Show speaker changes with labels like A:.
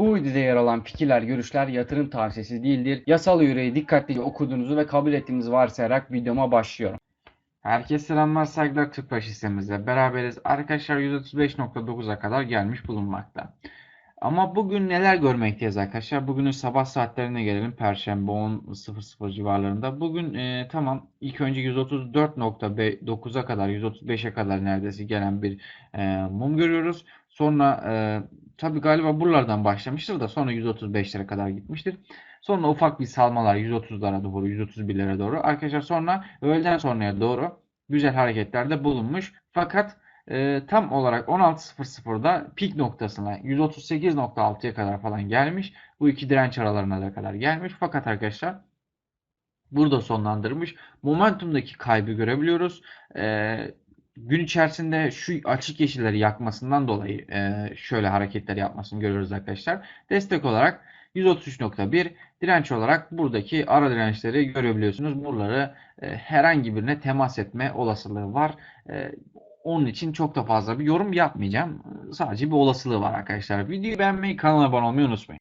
A: Bu videoda yer alan fikirler, görüşler yatırım tavsiyesi değildir. Yasal yüreği dikkatlice okuduğunuzu ve kabul ettiğinizi varsayarak videoma başlıyorum. Herkese selamlar, saygılar Türk Baş beraberiz. Arkadaşlar 135.9'a kadar gelmiş bulunmakta. Ama bugün neler görmekteyiz arkadaşlar? Bugünün sabah saatlerine gelelim. Perşembe 10.00 civarlarında. Bugün e, tamam ilk önce 134.9'a kadar 135'e kadar neredeyse gelen bir e, mum görüyoruz. Sonra tabii galiba buralardan başlamıştır da sonra 135'lere kadar gitmiştir. Sonra ufak bir salmalar 130'lara doğru 131'lere doğru. Arkadaşlar sonra öğleden sonraya doğru güzel hareketlerde bulunmuş. Fakat e, tam olarak 16.00'da pik noktasına 138.6'ya kadar falan gelmiş. Bu iki direnç aralarına da kadar gelmiş. Fakat arkadaşlar burada sonlandırmış. Momentumdaki kaybı görebiliyoruz. E, gün içerisinde şu açık yeşilleri yakmasından dolayı e, şöyle hareketler yapmasını görüyoruz arkadaşlar. Destek olarak 133.1 direnç olarak buradaki ara dirençleri görebiliyorsunuz. Buraları e, herhangi birine temas etme olasılığı var. E, onun için çok da fazla bir yorum yapmayacağım. Sadece bir olasılığı var arkadaşlar. Videoyu beğenmeyi, kanala abone olmayı unutmayın.